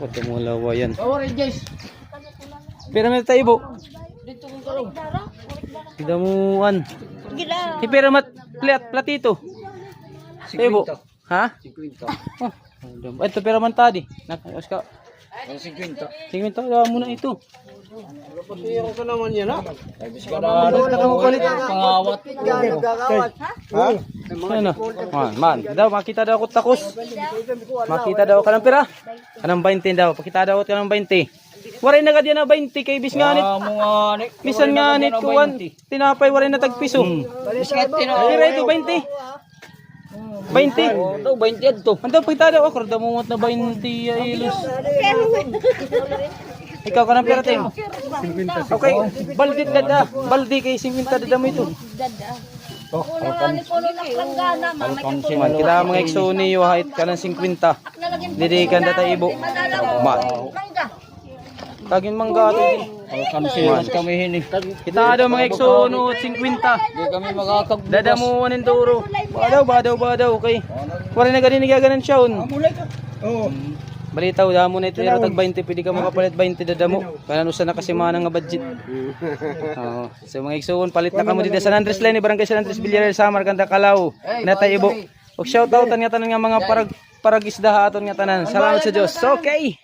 Huwag mo lawa yan. Oh, Reyes. Pero may tayo bo. Dito kong kalong. Kidamuan. Ipera mat plat platito. Tayo bo. Ha? 50. Oh. Ito pero man tadi. Nakayos ka. Ang 50. Tingin to, daw muna ito. Pasiyo ko naman yan, ha? Ay, bis ka Ano na. ka mo palit? Pangawat. Ha? Ano? Man, man. Daw makita daw ko takos. Makita daw ka ng pera. Kanang 20 daw. Pakita daw ka ng 20. Waray na ka diyan na 20 kay bis nga nit. Bisan nga nit kuwan. Tinapay waray na tagpiso. Pira ito 20. 20. Oh, daw 20 yan to. Ando pakita daw ako damumot na 20 ay ilos. Ikaw ka ng pera tayo. Okay, baldi dada. Baldi kay 50 dada mo ito. Man, kita mga eksoni yo hait ka ng 50. Didi ka data ibo. Man. Tagin mangga to. Kami sila kami hini. Kita daw mga eksono 50. Di kami makakag. Dada mo anin duro. Badaw, badaw, badaw. Okay. Wala na ganin siya. un. Oo. Balitaw, damo na ito yung tag 20, pwede ka makapalit 20 dada mo. Kaya nusa na kasi mana nga budget. Oo. So mga igsoon, palit na kamo dito sa Andres Line, Barangay San Andres Villarreal, Samar, Ganda, Calao, Natay Ibo. Og shoutout nga tanan nga mga parag paragisda ha aton nga tanan. Salamat sa Dios. Okay.